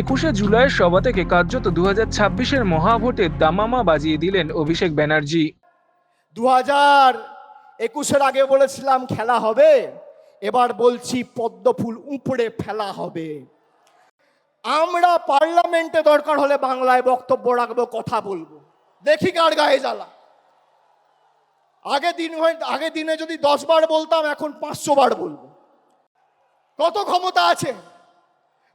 একুশে জুলাইয়ের সভা থেকে কার্যত দু হাজার ছাব্বিশের মহাভোটের দামামা বাজিয়ে দিলেন অভিষেক ব্যানার্জি। দু হাজার একুশের আগে বলেছিলাম খেলা হবে, এবার বলছি পদ্ম ফুল উপড়ে ফেলা হবে। আমরা পার্লামেন্টে দরকার হলে বাংলায় বক্তব্য রাখব, কথা বলব। দেখি কার গায়ে জ্বালা। আগে দিন আগে দিনে যদি দশ বার বলতাম, এখন পাঁচশো বার বলব। কত ক্ষমতা আছে?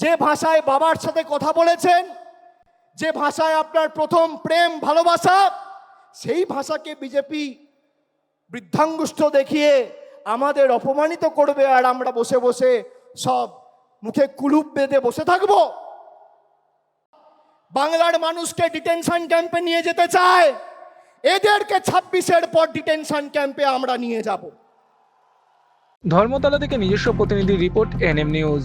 যে ভাষায় বাবার সাথে কথা বলেছেন, যে ভাষায় আপনার প্রথম প্রেম, ভালোবাসা, সেই ভাষাকে বিজেপি বৃদ্ধাঙ্গুষ্ঠ দেখিয়ে আমাদের অপমানিত করবে আর আমরা বসে বসে সব মুখে কুলুপ বেঁধে বসে থাকব। বাংলার মানুষকে ডিটেনশন ক্যাম্পে নিয়ে যেতে চায়, এদেরকে ছাব্বিশের পর ডিটেনশন ক্যাম্পে আমরা নিয়ে যাব। ধর্মতলা থেকে নিজস্ব প্রতিনিধি রিপোর্ট এনএম নিউজ।